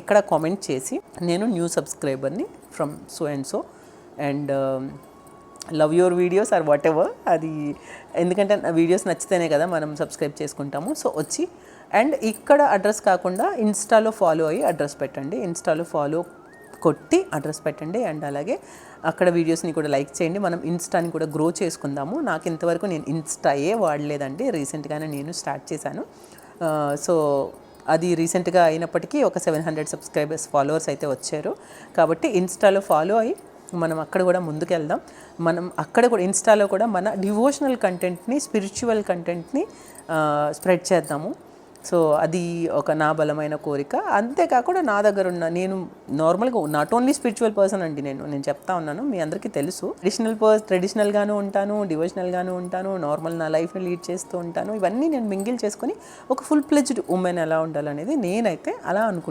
ఇక్కడ కామెంట్ చేసి నేను new సబ్స్క్రైబర్ని from so and so and love your videos or whatever అది ఎందుకంటే వీడియోస్ నచ్చితేనే కదా మనం సబ్స్క్రైబ్ చేసుకుంటాము. సో వచ్చి అండ్ ఇక్కడ అడ్రస్ కాకుండా ఇన్స్టాలో ఫాలో అయ్యి అడ్రస్ పెట్టండి. ఇన్స్టాలో ఫాలో కొట్టి అడ్రస్ పెట్టండి. అండ్ అలాగే అక్కడ వీడియోస్ని కూడా లైక్ చేయండి. మనం ఇన్స్టాని కూడా గ్రో చేసుకుందాము. నాకు ఇంతవరకు నేను ఇన్స్టాయే వాడలేదండి. రీసెంట్గానే నేను స్టార్ట్ చేశాను. Uh, సో అది రీసెంట్గా అయినప్పటికీ ఒక సెవెన్ హండ్రెడ్ సబ్స్క్రైబర్స్ ఫాలోవర్స్ అయితే వచ్చారు. కాబట్టి ఇన్స్టాలో ఫాలో అయ్యి మనం అక్కడ కూడా ముందుకెళ్దాం. మనం అక్కడ కూడా ఇన్స్టాలో కూడా మన డివోషనల్ కంటెంట్ని స్పిరిచువల్ కంటెంట్ని స్ప్రెడ్ చేద్దాము. సో అది ఒక నా బలమైన కోరిక. అంతేకాకుండా నా దగ్గర ఉన్న నేను నార్మల్గా నాట్ ఓన్లీ స్పిరిచువల్ పర్సన్ అండి నేను నేను చెప్తా ఉన్నాను మీ అందరికీ తెలుసు. ట్రెడిషనల్ పర్స్ ట్రెడిషనల్గాను ఉంటాను డివోషనల్గాను ఉంటాను నార్మల్ నా లైఫ్ని లీడ్ చేస్తూ ఉంటాను. ఇవన్నీ నేను మింగిల్ చేసుకొని ఒక ఫుల్ ప్లెజ్డ్ ఉమెన్ ఎలా ఉండాలనేది నేనైతే అలా అనుకుంటాను